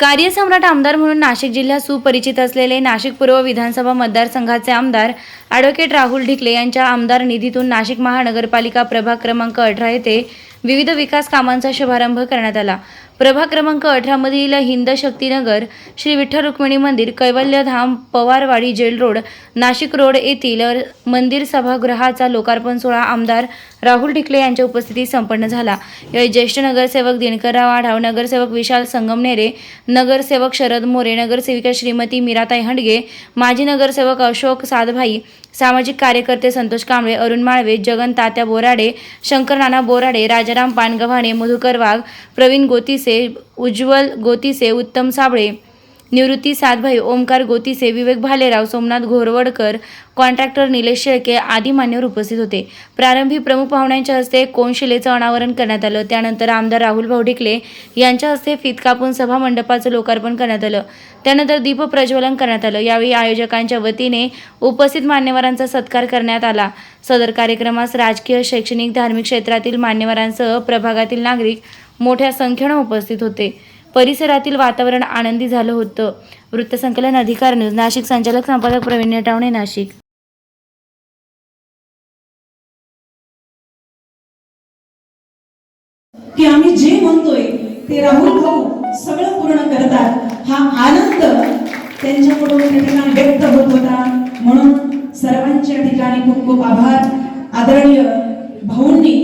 कार्यसम्राट आमदार म्हणून नाशिक जिल्ह्यात सुपरिचित असलेले नाशिक पूर्व विधानसभा मतदारसंघाचे आमदार ॲडव्होकेट राहुल ढिकले यांच्या आमदार निधीतून नाशिक महानगरपालिका प्रभाग क्रमांक अठरा येथे विविध विकास कामांचा शुभारंभ करण्यात आला. प्रभाग क्रमांक अठरामधील हिंद शक्तीनगर श्री विठ्ठल रुक्मिणी मंदिर Kaivalyadham Pawarwadi jail road Nashik road येथील मंदिर सभागृहाचा लोकार्पण सोहळा आमदार राहुल ढिकले यांच्या उपस्थितीत संपन्न झाला. यावेळी ज्येष्ठ नगरसेवक दिनकरराव आढाव नगरसेवक विशाल संगमनेरे नगरसेवक शरद मोरे नगरसेविका श्रीमती मीराताई हंडगे माजी नगरसेवक अशोक सादभाई सामाजिक कार्यकर्ते संतोष कांबळे अरुण माळवे जगन तात्या बोराडे शंकर नाना बोराडे राजाराम पानगव्हाणे मधुकर वाघ प्रवीण गोतीसे उज्ज्वल गोतीसे उत्तम साबळे निवृत्ती सातभाई ओमकार गोतीसे विवेक भालेराव सोमनाथ घोरवडकर कॉन्ट्रॅक्टर निलेश शेळके आदी मान्यवर उपस्थित होते. प्रारंभी प्रमुख पाहुण्यांच्या हस्ते कोनशिलेचं अनावरण करण्यात आलं? त्यानंतर आमदार राहुल भाऊ ढिकले यांच्या हस्ते फित कापून सभा मंडपाचं लोकार्पण करण्यात आलं. त्यानंतर दीप प्रज्वलन करण्यात आलं. यावेळी आयोजकांच्या वतीने उपस्थित मान्यवरांचा सत्कार करण्यात आला. सदर कार्यक्रमास राजकीय शैक्षणिक धार्मिक क्षेत्रातील मान्यवरांसह प्रभागातील नागरिक मोठ्या संख्येनं उपस्थित होते. परिसरातील वातावरण आनंदी झालं होतं. वृत्तसंकलन अधिकार न्यूज नाशिक संचालक संपादक प्रवीण नेटावणे नाशिक. की आम्ही जे म्हणतोय ते राहुल भाऊ सगळं पूर्ण करतात. हा आनंद त्यांच्याकडून त्या ठिकाणी व्यक्त होत होता. म्हणून सर्वांच्या ठिकाणी खूप खूप आभार. आदरणीय भाऊंनी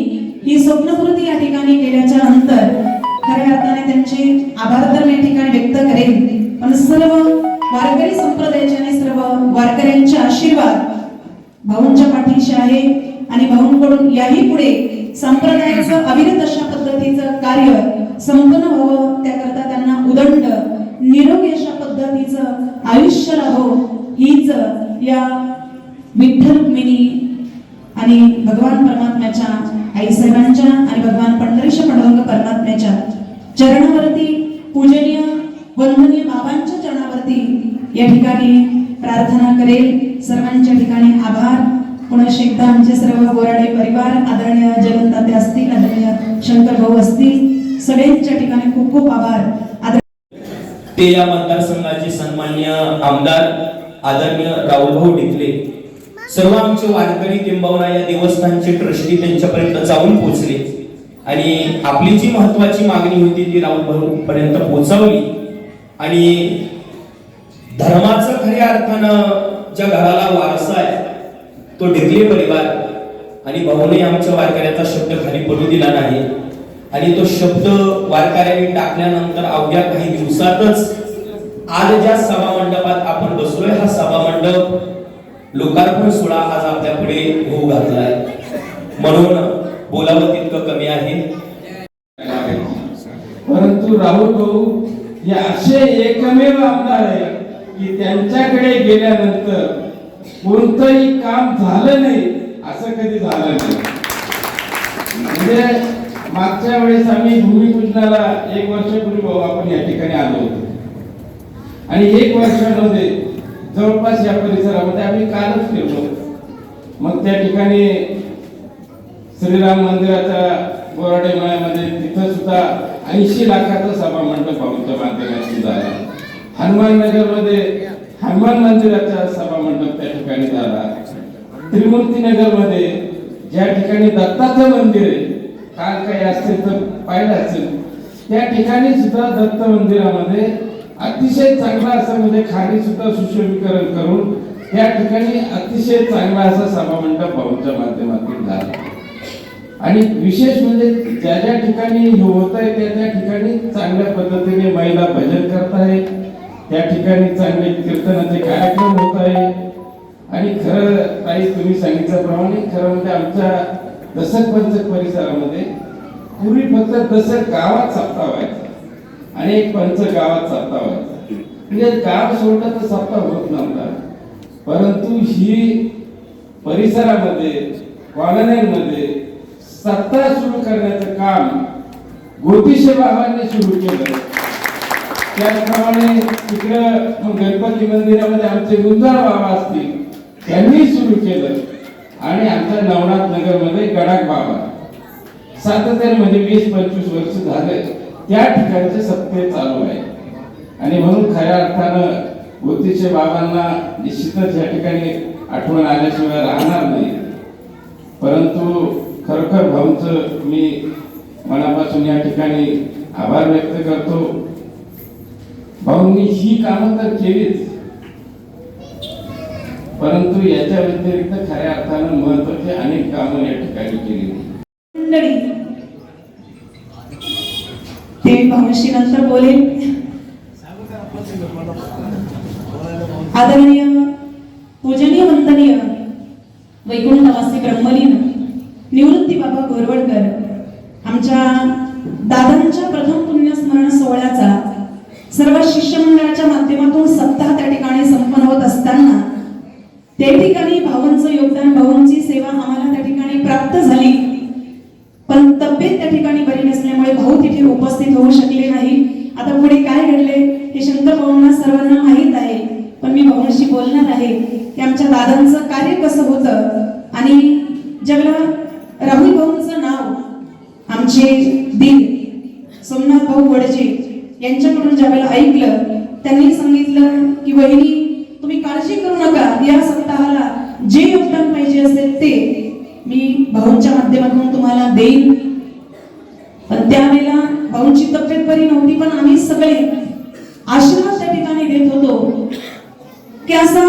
ही स्वप्नपूर्ती या ठिकाणी केल्याच्यानंतर खऱ्या अर्थाने त्यांचे आभार तर मी या ठिकाणी व्यक्त करेन. पण सर्व वारकरी संप्रदायाचे आणि सर्व वारकऱ्यांचे आशीर्वाद भाऊंच्या पाठीशी आहे आणि भाऊंकडून याही पुढे संप्रदायाचं अविरत अशा पद्धतीचं कार्य संपन्न व्हावं त्याकरता त्यांना उदंड निरोगी अशा पद्धतीचं आयुष्य राहो हीच या विठ्ठल मिनी आणि भगवान परमात्म्याच्या आईसाहेबांच्या आणि भगवान पंढरीश पांडुरंग परमात्म्याच्या चरणावरती पूजनीय वंदनीय बाबांच्या चरणावरती या ठिकाणी प्रार्थना करेल. सर्वांच्या ठिकाणी आभार. पुन्हा एकदा आमचे सर्व गोराडे परिवार आदरणीय जगन्नाथे असतील आदरणीय शंकर भाऊ असतील सगळ्यांच्या ठिकाणी खूप खूप आभार. ते या मतदारसंघाचे सन्मान्य आमदार आदरणीय राहुलभाऊ डिकले सर्व आमचे वारकरी किंबहुना या देवस्थानचे ट्रस्टी त्यांच्यापर्यंत जाऊन पोहोचले. आणि आपली जी महत्वाची मागणी होती ती राहुलभाऊ पर्यंत पोहोचवली. आणि धर्माचं खऱ्या अर्थानं ज्या घराला वारसा आहे तो ढिकले परिवार. आणि भाऊने आमच्या वारकऱ्याचा शब्द खाली पडू दिला नाही. आणि तो शब्द वारकऱ्याने टाकल्यानंतर अवघ्या काही दिवसातच आज ज्या सभा मंडपात आपण बसलोय हा सभा मंडप लोकार्पण सोहळा आज आपल्या पुढे होऊ घातलाय. म्हणून बोलावं तितकं कमी आहे. परंतु राहुल भाऊ हे असे एकमेव आमदार आहे की त्यांच्याकडे गेल्यानंतर कोणतंही काम झालं नाही असं कधी झालं नाही. म्हणजे मागच्या वेळेस आम्ही भूमिपूजनाला एक वर्षापूर्वी भाऊ आपण या ठिकाणी आलो होतो. आणि एक वर्षामध्ये जवळपास या परिसरामध्ये आम्ही कालच फिरलो. मग त्या ठिकाणी श्रीराम मंदिराच्या बोराडे मळ्यामध्ये तिथं सुद्धा ऐंशी लाखाचा सभा मंडप भाऊच्या माध्यमातून झाला. हनुमान नगरमध्ये हनुमान मंदिराचा सभा मंडप त्या ठिकाणी झाला. त्रिमूर्ती नगरमध्ये ज्या ठिकाणी दत्ताचं मंदिर आहे काल काही असेल तर पाहिलं असेल त्या ठिकाणी सुद्धा दत्त मंदिरामध्ये अतिशय चांगला असं म्हणजे खाली सुद्धा सुशोभीकरण करून त्या ठिकाणी अतिशय चांगला असा सभा मंडप भाऊच्या माध्यमातून झाला. आणि विशेष म्हणजे ज्या ज्या ठिकाणी हे होत आहे त्या त्या ठिकाणी चांगल्या पद्धतीने महिला भजन करत आहे त्या ठिकाणी चांगले कीर्तनाचे कार्यक्रम होत आहे आणि खरं ताई तुम्ही सांगितल्याप्रमाणे खरं म्हणजे आमच्या दशक पंचक परिसरामध्ये पूर्वी फक्त दशक गावात सप्ताह व्हायचा. आणि एक पंच गावात सत्ता व्हायचा. म्हणजे गाव सोडलं तर सत्ता होत नव्हता. परंतु ही परिसरामध्ये कॉलन्यांमध्ये सत्ता सुरू करण्याचं काम गोपीशे बाबांनी सुरू केलं. त्याचप्रमाणे तिकडं गणपती मंदिरामध्ये आमचे गुंजार बाबा असतील त्यांनी सुरू केलं. आणि आमच्या नवनाथ नगरमध्ये गडाक बाबा. सातत्याने म्हणजे वीस पंचवीस वर्ष झाले. त्या ठिकाणचे सत्य चालू आहे. आणि म्हणून खऱ्या अर्थानं गोतीचे बाबांना निश्चितच या ठिकाणी आठवण आल्याशिवाय राहणार नाही. परंतु खरोखर भाऊंचं मी मनापासून या ठिकाणी आभार व्यक्त करतो. भाऊंनी ही कामं तर केलीच. परंतु याच्या व्यतिरिक्त खऱ्या अर्थानं महत्वाची अनेक कामं या ठिकाणी केली. मंडळी ते भावशी नंतर बोलेल आदरणीय पूजनीय वंदनीय वैकुंठवासी ब्रह्मलीन निवृत्ती बाबा गोरवडकर आमच्या दादांच्या प्रथम पुण्यस्मरण सोहळ्याचा सर्व शिष्यमंडळाच्या माध्यमातून सप्ताह त्या ठिकाणी संपन्न होत असताना त्या ठिकाणी भावांचं योगदान भावांची सेवा आम्हाला त्या ठिकाणी प्राप्त झाली. पण तब्येत त्या ठिकाणी बरी नसल्यामुळे भाऊ तिथे उपस्थित होऊ शकले नाही. आता पुढे काय घडले हे शंकर भाऊंना सर्वांना माहीत आहे. पण मी भाऊंशी बोलणार आहे की आमच्या दादांचं कार्य कसं होतं आणि ज्याला राहुल भाऊंचं नाव आमचे दीर सोमनाथ भाऊ वडजे यांच्याकडून ज्यावेळेला ऐकलं त्यांनी सांगितलं की वहिनी तुम्ही काळजी करू नका. या सप्ताहाला जे योगदान पाहिजे असेल ते मी भाऊंच्या माध्यमातून तुम्हाला देईन. पण त्यावेळेला भाऊंची तब्येत बरी नव्हती पण आम्ही सगळे आशीर्वाद त्या ठिकाणी देत होतो. की असा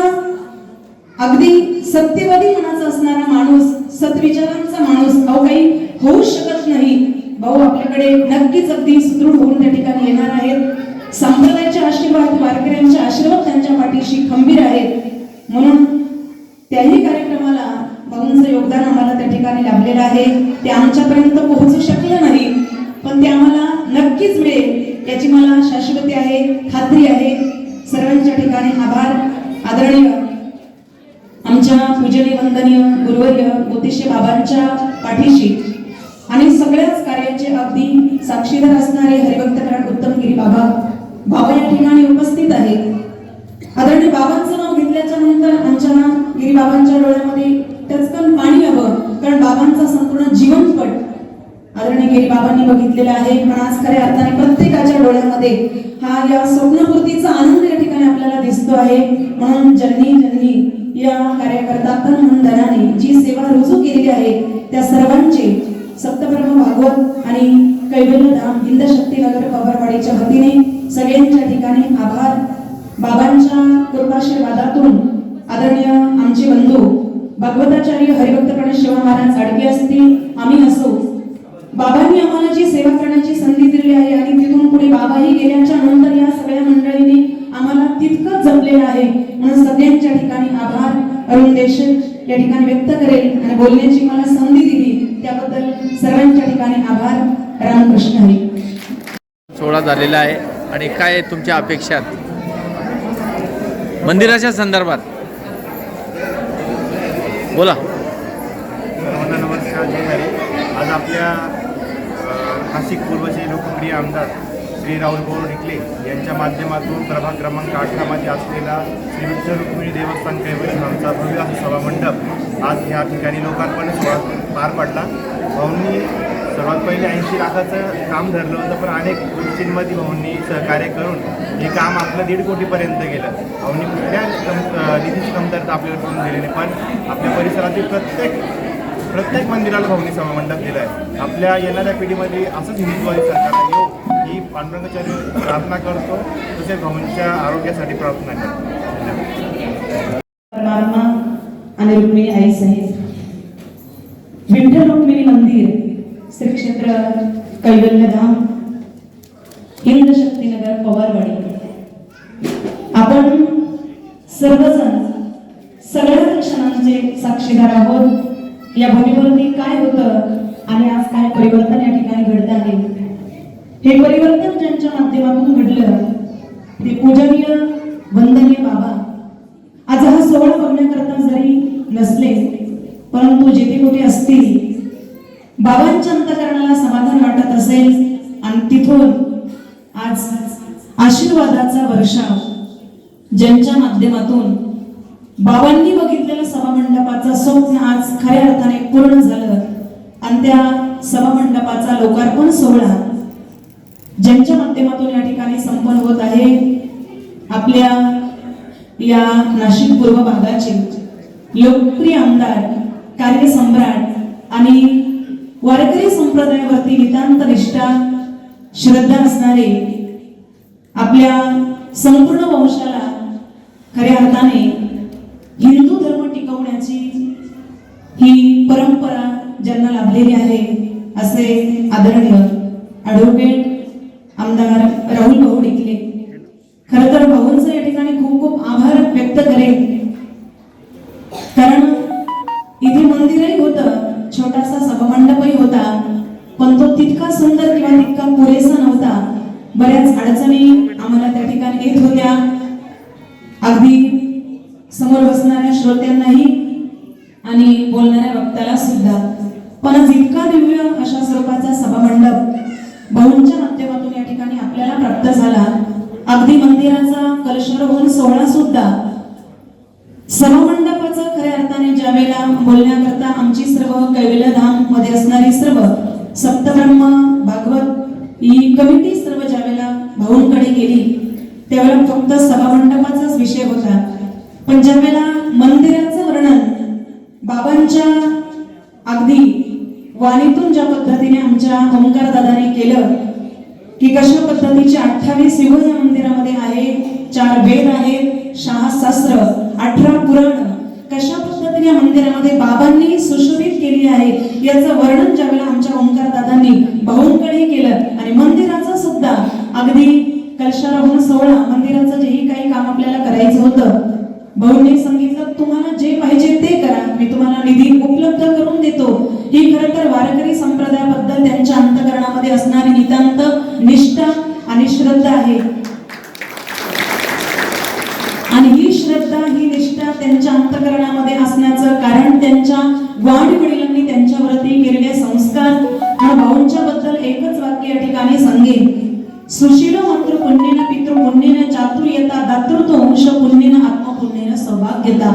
अगदी सत्यवादी मनाचा असणारा माणूस सत्विचारांचा माणूस अहो काही होऊ शकत नाही. भाऊ आपल्याकडे नक्कीच अगदी सुदृढ होऊन त्या ठिकाणी येणार आहेत. संप्रदायाचे आशीर्वाद वारकऱ्यांचे आशीर्वाद त्यांच्या पाठीशी खंबीर आहेत. म्हणून त्याही कार्यक्रमाला भाऊंचं योगदान आम्हाला लाभलेलं आहे. ते आमच्यापर्यंत पोहोचू शकलं नाही पण ते आम्हाला नक्कीच मिळेल याची मला शाश्वती आहे खात्री आहे. सर्वांच्या ठिकाणी आभार. आदरणीय आमच्या पूजनीय वंदनीय गुरुवर्य ज्योतिषी बाबांच्या पाठीशी आणि सगळ्याच कार्याचे अगदी साक्षीदार असणारे हरिभक्तकरण उत्तमगिरी बाबा बाबा या ठिकाणी उपस्थित आहेत. आदरणीय बाबांचं नाव घेतल्याच्या नंतर आमच्या गिरी बाबांच्या डोळ्यामध्ये टचकन पाणी हवं कारण बाबांचा संपूर्ण जीवनपट आदरणीय गिरी बाबांनी बघितलेला आहे. पण आज खऱ्या अर्थाने प्रत्येकाच्या डोळ्यामध्ये हा या स्वप्नपूर्तीचा आनंद या ठिकाणी आपल्याला दिसतो आहे. म्हणून ज्यांनी ज्यांनी या कार्यकर्ता पण मन धनाने जी सेवा रुजू केलेली आहे त्या सर्वांचे सप्तब्रह्म भागवत आणि कैवल्य धाम हिंद शक्तीनगर पवारवाडीच्या वतीने सगळ्यांच्या ठिकाणी आभार. बाबांच्या कृपाशीर्वादातून आदरणीय आमचे बंधू भागवताचार्य हरिभक्त गणेश शिवा महाराज अडके असतील आम्ही असो. बाबांनी आम्हाला जी सेवा करण्याची संधी दिली आहे आणि तिथून पुढे बाबाही गेल्याच्यानंतर या सगळ्या मंडळींनी आम्हाला तितकंच जपलेलं आहे. म्हणून सगळ्यांच्या ठिकाणी आभार अरुण देशक या ठिकाणी व्यक्त करेल आणि बोलण्याची मला संधी दिली. त्याबद्दल सर्वांच्या ठिकाणी आभार. रामकृष्ण हरी. सोहळा झालेला आहे. आणि काय तुमच्या अपेक्षा मंदिराच्या संदर्भात. बोला. सर्वांना नमस्कार जय हरी. आज आपल्या नाशिक पूर्वचे लोकप्रिय आमदार श्री राहुल भाऊ डिकले यांच्या माध्यमातून प्रभाग क्रमांक अठरामध्ये असलेला श्री विठ्ठल रुक्मिणी देवस्थान कैवरी आमचा भव्य सभामंडप आज या ठिकाणी लोकार्पण सोहळा पार पडला. भाऊंनी सर्वात पहिले ऐंशी लाखाचं काम धरलं होतं पण अनेक गोष्टींमध्ये भाऊंनी सहकार्य करून हे काम आपलं दीड कोटीपर्यंत गेलं. भाऊंनी कुठल्या कम निधीची कमतरता आपल्याला करून दिली नाही पण आपल्या परिसरातील प्रत्येक प्रत्येक मंदिराला भाऊंनी समामंडप दिलं आहे. आपल्या येणाऱ्या पिढीमध्ये असंच हिंदुत्वादी सरकार येऊ ही हो, पांडुरंगाचार्य प्रार्थना करतो तसेच भाऊंच्या आरोग्यासाठी प्रार्थना करतो. परमात्मा आणि रुक्मिणी आई साहेब विठ्ठल रुक्मिणी मंदिर श्री क्षेत्र कैवल्यधाम हिंद शक्तीनगर पवारवाडी. आपण सर्वजण सगळ्याच क्षणांचे साक्षीदार आहोत. या भूमीवरती काय होतं आणि आज काय परिवर्तन या ठिकाणी घडत आहे? हे परिवर्तन ज्यांच्या माध्यमातून घडलं ते पूजनीय वंदनीय बाबा. आज हा सोहळा बघण्याकरता जरी नसले परंतु जेथे कुठे असतील बाबांच्या अंतकरणाला समाधान वाटत असेल आणि तिथून आज आशीर्वादाचा वर्षाव ज्यांच्या माध्यमातून बाबांनी बघितलेलं सभामंडपाचं स्वप्न आज खऱ्या अर्थाने पूर्ण झालं आणि त्या सभामंडपाचा लोकार्पण सोहळा ज्यांच्या माध्यमातून या ठिकाणी संपन्न होत आहे आपल्या या नाशिक पूर्व भागाचे लोकप्रिय आमदार कार्यसम्राट आणि वारकरी संप्रदायावरती नितांत निष्ठा श्रद्धा असणारे आपल्या संपूर्ण वंशाला खऱ्या अर्थाने हिंदू धर्म टिकवण्याची ही परंपरा ज्यांना लाभलेली आहे असे आदरणीय ॲडव्होकेट आमदार राहुल भाऊ डिकले खर तर भाऊंचं या ठिकाणी खूप खूप आभार व्यक्त करेल अगदी मंदिराचा कलशारोहण सोहळा सुद्धा. सभामंडपाचा खऱ्या अर्थाने ज्या वेळेला बोलण्याकरता आमची सर्व कैवल्यधाममध्ये असणारी सर्व सप्तब्रह्म भागवत ही कमिटी सर्व ज्या वेळेला भाऊंकडे गेली त्यावेळेला फक्त सभामंडपाचाच विषय होता. पण ज्या वेळेला मंदिराचं वर्णन बाबांच्या अगदी वाणीतून ज्या पद्धतीने आमच्या ओंकार दादाने केलं की कशा पद्धतीचे अठ्ठावीस युग या मंदिरामध्ये आहे चार वेद आहेत शास्त्र अठरा पुराण कशा पद्धतीने या मंदिरामध्ये बाबांनी सुशोभित केली आहे याचं वर्णन ज्यावेळेला आमच्या ओंकार दादांनी भाऊंकडे केलं आणि मंदिराचं सुद्धा अगदी कलशारोहण सोहळा मंदिराचं जेही काही काम आपल्याला करायचं होतं भाऊंनी सांगितलं तुम्हाला जे पाहिजे ते करा मी तुम्हाला निधी उपलब्ध करून देतो. ही खरं तर वारकरी संप्रदायाबद्दल त्यांच्या अंतकरणामध्ये असणारी नितांत पुण्येन सौभाग्यता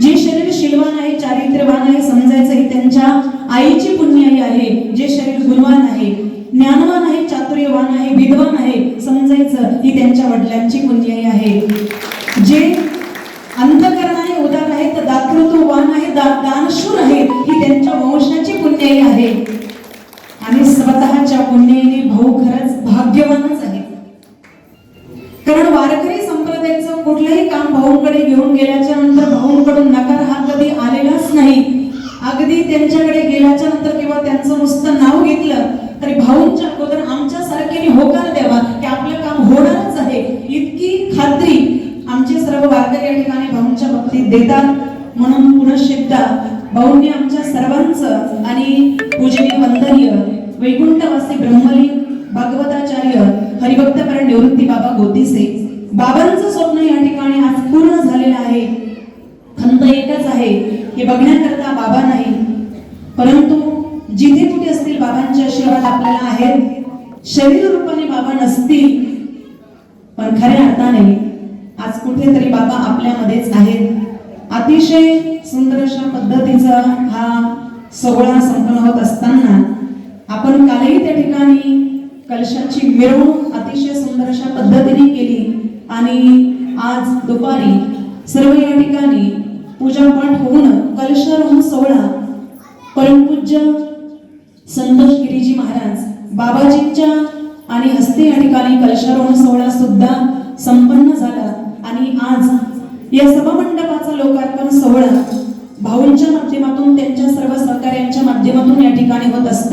जे शरीर शिलवान आहे चारित्र्यवान आहे समजायचं त्यांच्या आईची पुण्याई आहे जे शरीर गुणवान आहे ज्ञानवान आहे चातुर्यवान आहे विद्वान आहे समजायचं ही त्यांच्या वडिलांची पुण्याई आहे. जे अंतकरणाने उदार आहे तर दातृत्ववान आहे दा- दानशूर आहे ही त्यांच्या वंशाची पुण्याई आहे. आणि स्वतःच्या पुण्याईने भाऊ खरंच भाग्यवानच आहे कारण वारकरी संप्रदाय कुठलंही काम भाऊंकडे घेऊन गेल्याच्यानंतर भाऊंकडून नकार हा कधी आलेलाच नाही. अगदी त्यांच्याकडे गेल्याच्यानंतर किंवा त्यांचं नुसतं नाव घेतलं तरी भाऊंच्या अगोदर आमच्या सारख्याने होकार द्यावा की आपलं काम होणारच आहे. इतकी खात्री आमचे सर्व वारकरी या ठिकाणी भाऊंच्या बाबतीत देतात. म्हणून पुनश्चित्ता भाऊंनी आमच्या सर्वांचं आणि पूजनीय वंदनीय वैकुंठवासी ब्रह्मली भागवताचार्य हरिभक्तपरण निवृत्ती बाबा गोतीसे बाबांचं स्वप्न या ठिकाणी आज पूर्ण झालेलं आहे. खंत एकच आहे हे बघण्याकरता बाबा नाही. परंतु जिथे कुठे असतील बाबांचे आशीर्वाद आपल्याला आहेत. शरीर रूपाने बाबा नसतील पण खऱ्या अर्थाने आज कुठेतरी बाबा आपल्यामध्येच आहेत. अतिशय सुंदर अशा पद्धतीचा हा सोहळा संपन्न होत असताना आपण कालही त्या ठिकाणी कलशाची मिरवणूक अतिशय सुंदर अशा पद्धतीने केली. आणि आज दुपारी सर्व या ठिकाणी पूजापाठ होऊन कलशारोहण सोहळा परमपूज्य संतोष गिरीजी महाराज बाबाजींच्या आणि हस्ते या ठिकाणी कलशारोहण सोहळा सुद्धा संपन्न झाला. आणि आज या सभामंडपाचा लोकार्पण सोहळा भाऊंच्या माध्यमातून त्यांच्या सर्व सहकार्यांच्या माध्यमातून या ठिकाणी होत असतो.